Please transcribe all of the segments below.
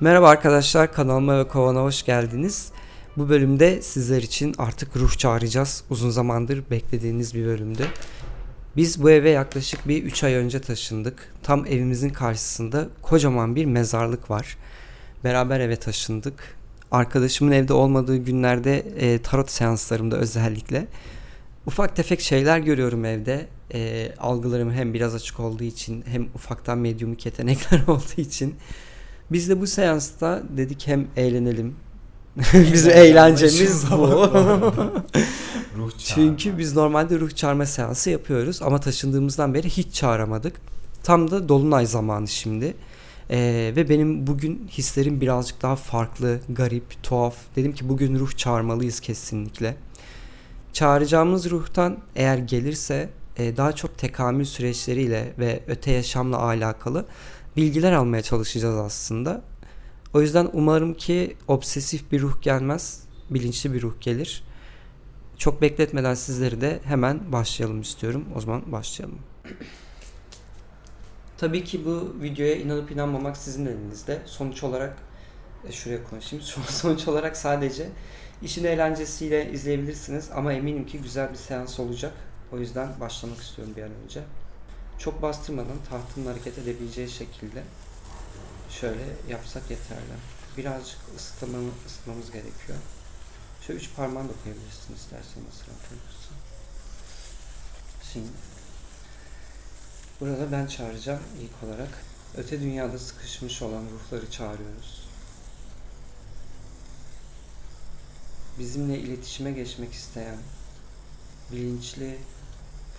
Merhaba arkadaşlar kanalıma ve kovana hoş geldiniz. Bu bölümde sizler için artık ruh çağıracağız. Uzun zamandır beklediğiniz bir bölümdü. Biz bu eve yaklaşık bir 3 ay önce taşındık. Tam evimizin karşısında kocaman bir mezarlık var. Beraber eve taşındık. Arkadaşımın evde olmadığı günlerde e, tarot seanslarımda özellikle ufak tefek şeyler görüyorum evde. E, algılarım hem biraz açık olduğu için hem ufaktan medyumik yetenekler olduğu için. Biz de bu seansta dedik hem eğlenelim. Bizim eğlencemiz bu. Ruh. Çünkü biz normalde ruh çağırma seansı yapıyoruz ama taşındığımızdan beri hiç çağıramadık. Tam da dolunay zamanı şimdi. Ee, ve benim bugün hislerim birazcık daha farklı, garip, tuhaf. Dedim ki bugün ruh çağırmalıyız kesinlikle. Çağıracağımız ruhtan eğer gelirse e, daha çok tekamül süreçleriyle ve öte yaşamla alakalı bilgiler almaya çalışacağız aslında. O yüzden umarım ki obsesif bir ruh gelmez, bilinçli bir ruh gelir. Çok bekletmeden sizleri de hemen başlayalım istiyorum. O zaman başlayalım. Tabii ki bu videoya inanıp inanmamak sizin elinizde. Sonuç olarak e, şuraya konuşayım. Sonuç olarak sadece işin eğlencesiyle izleyebilirsiniz ama eminim ki güzel bir seans olacak. O yüzden başlamak istiyorum bir an önce. Çok bastırmadan tahtın hareket edebileceği şekilde şöyle yapsak yeterli. Birazcık ısıtmamız, ısıtmamız gerekiyor. Şöyle üç parmağını da koyabilirsin istersen nasıl. Şimdi burada ben çağıracağım ilk olarak. Öte dünyada sıkışmış olan ruhları çağırıyoruz. Bizimle iletişime geçmek isteyen, bilinçli,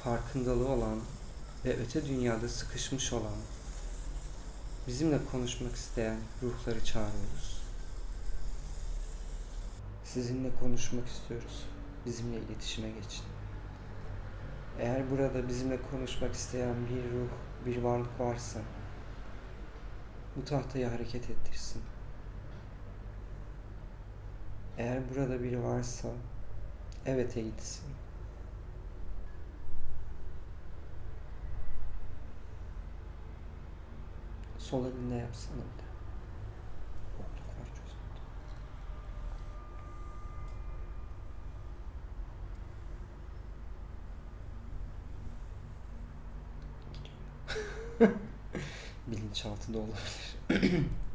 farkındalığı olan ve öte dünyada sıkışmış olan, bizimle konuşmak isteyen ruhları çağırıyoruz. Sizinle konuşmak istiyoruz. Bizimle iletişime geçin. Eğer burada bizimle konuşmak isteyen bir ruh, bir varlık varsa bu tahtayı hareket ettirsin. Eğer burada biri varsa evet eğitsin. Sol elinle yapsana bir de. Bokluk var çözümde. Gidiyor. Bilinçaltında olabilir.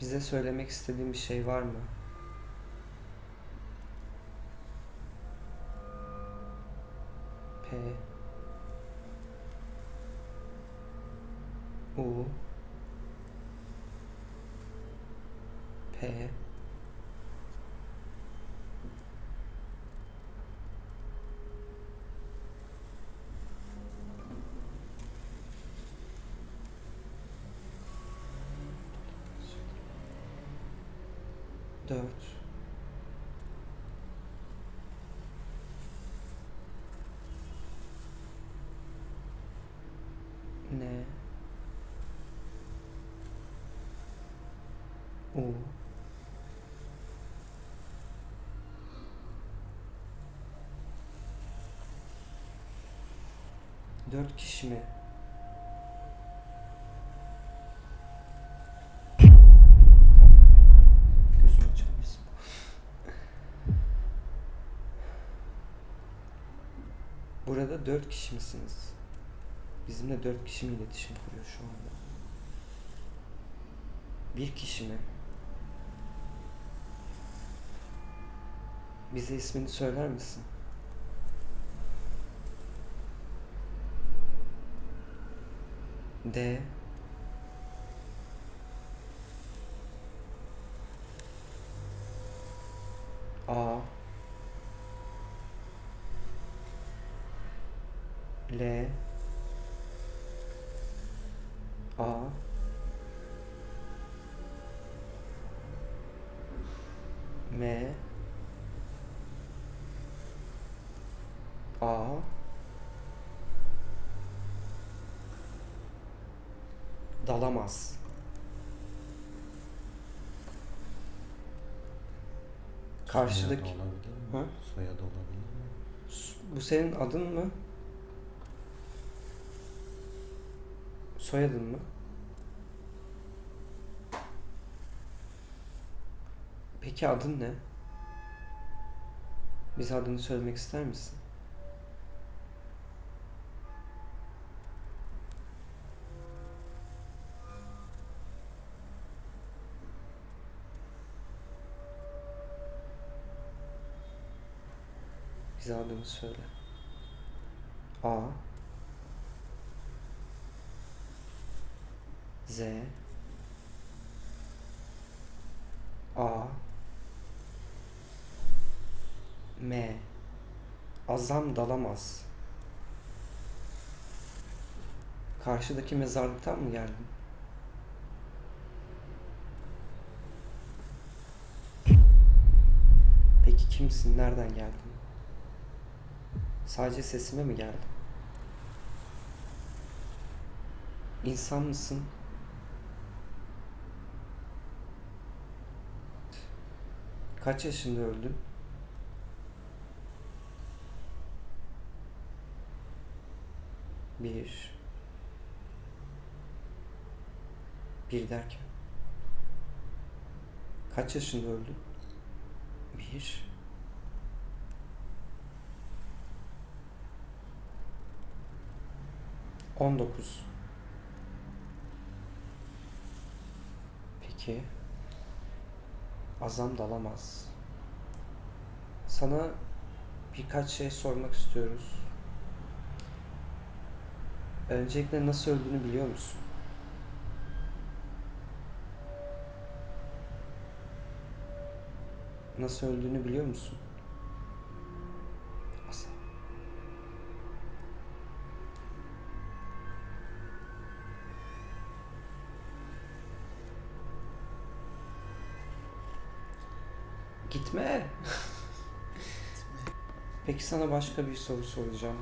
Bize söylemek istediğin bir şey var mı? P. U. P dört. N U. Dört kişi mi? Burada dört kişi misiniz? Bizimle dört kişi mi iletişim kuruyor şu anda? Bir kişi mi? Bize ismini söyler misin? D A L A M A Dalamaz. Karşıdaki... Soyadı olabilir mi? Ha? Soyadı olabilir mi? Bu senin adın mı? Soyadın mı? Peki adın ne? Bize adını söylemek ister misin? Bize adını söyle. A Z A M Azam dalamaz. Karşıdaki mezarlıktan mı geldin? Peki kimsin? Nereden geldin? Sadece sesime mi geldin? İnsan mısın? Kaç yaşında öldün? Bir. Bir derken. Kaç yaşında öldün? Bir. On dokuz. Peki. Azam dalamaz. Sana birkaç şey sormak istiyoruz. Öncelikle nasıl öldüğünü biliyor musun? Nasıl öldüğünü biliyor musun? Gitme. Peki sana başka bir soru soracağım.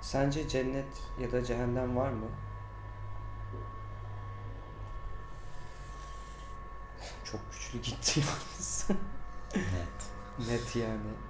Sence cennet ya da cehennem var mı? Çok güçlü gitti yalnız. Net. Net yani.